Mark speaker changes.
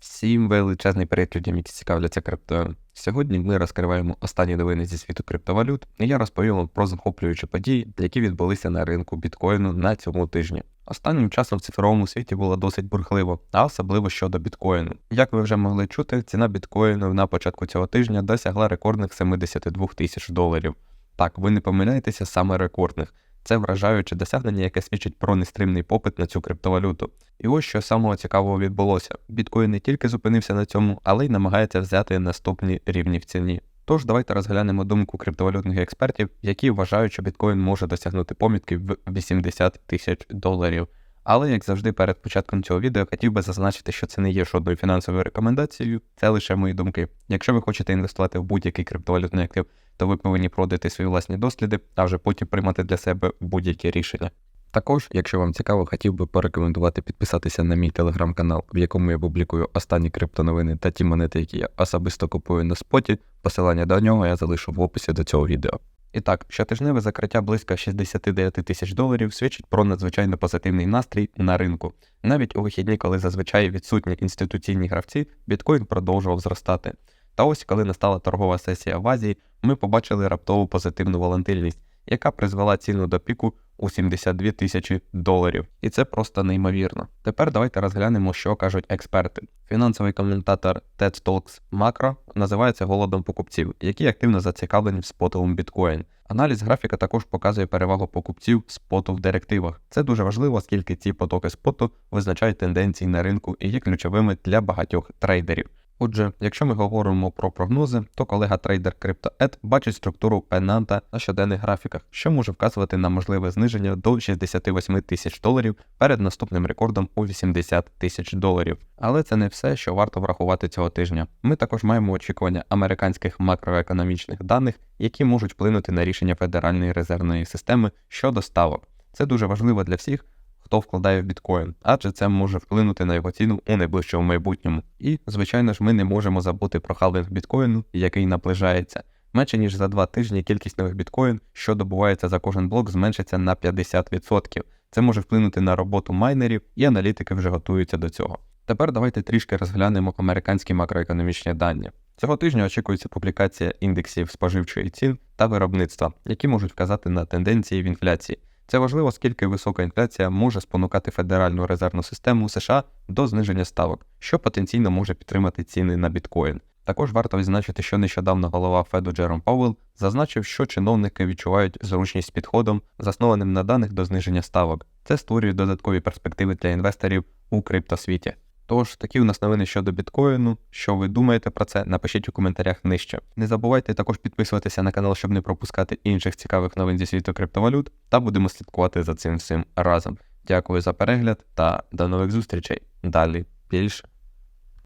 Speaker 1: Всім величезний привіт людям, які цікавляться криптою. Сьогодні ми розкриваємо останні новини зі світу криптовалют, і я розповім вам про захоплюючі події, які відбулися на ринку біткоїну на цьому тижні. Останнім часом в цифровому світі було досить бурхливо, а особливо щодо біткоїну. Як ви вже могли чути, ціна біткоїну на початку цього тижня досягла рекордних 72 тисяч доларів. Так, ви не помиляєтеся саме рекордних. Це вражаюче досягнення, яке свідчить про нестримний попит на цю криптовалюту. І ось що самого цікавого відбулося: біткоін не тільки зупинився на цьому, але й намагається взяти наступні рівні в ціні. Тож давайте розглянемо думку криптовалютних експертів, які вважають, що біткоін може досягнути помітки в 80 тисяч доларів. Але як завжди, перед початком цього відео хотів би зазначити, що це не є жодною фінансовою рекомендацією, це лише мої думки. Якщо ви хочете інвестувати в будь-який криптовалютний актив, то ви повинні проводити свої власні досліди, а вже потім приймати для себе будь-які рішення. Також, якщо вам цікаво, хотів би порекомендувати підписатися на мій телеграм-канал, в якому я публікую останні криптоновини та ті монети, які я особисто купую на споті. Посилання до нього я залишу в описі до цього відео. І так, щотижневе закриття близько 69 тисяч доларів свідчить про надзвичайно позитивний настрій на ринку. Навіть у вихідні, коли зазвичай відсутні інституційні гравці, біткоін продовжував зростати. Та ось, коли настала торгова сесія в Азії, ми побачили раптову позитивну волатильність, яка призвела ціну до піку у 72 тисячі доларів. І це просто неймовірно. Тепер давайте розглянемо, що кажуть експерти. Фінансовий коментатор TED Talks Macro називається голодом покупців, які активно зацікавлені в спотовому біткоін. Аналіз графіка також показує перевагу покупців споту в директивах. Це дуже важливо, оскільки ці потоки споту визначають тенденції на ринку і є ключовими для багатьох трейдерів. Отже, якщо ми говоримо про прогнози, то колега трейдер CryptoEd бачить структуру пенанта на щоденних графіках, що може вказувати на можливе зниження до 68 тисяч доларів перед наступним рекордом у 80 тисяч доларів. Але це не все, що варто врахувати цього тижня. Ми також маємо очікування американських макроекономічних даних, які можуть вплинути на рішення Федеральної резервної системи щодо ставок. Це дуже важливо для всіх хто вкладає в біткоін, адже це може вплинути на його ціну у найближчому майбутньому. І, звичайно ж, ми не можемо забути про халвинг біткоїну, який наближається. Менше ніж за два тижні кількість нових біткоін, що добувається за кожен блок, зменшиться на 50%. Це може вплинути на роботу майнерів, і аналітики вже готуються до цього. Тепер давайте трішки розглянемо американські макроекономічні дані. Цього тижня очікується публікація індексів споживчої цін та виробництва, які можуть вказати на тенденції в інфляції. Це важливо, оскільки висока інфляція може спонукати Федеральну резервну систему США до зниження ставок, що потенційно може підтримати ціни на біткоін. Також варто відзначити, що нещодавно голова Феду Джером Пауэлл зазначив, що чиновники відчувають зручність підходом, заснованим на даних до зниження ставок. Це створює додаткові перспективи для інвесторів у криптосвіті. Тож, такі у нас новини щодо біткоїну. Що ви думаєте про це? Напишіть у коментарях нижче. Не забувайте також підписуватися на канал, щоб не пропускати інших цікавих новин зі світу криптовалют, та будемо слідкувати за цим всім разом. Дякую за перегляд та до нових зустрічей. Далі більше.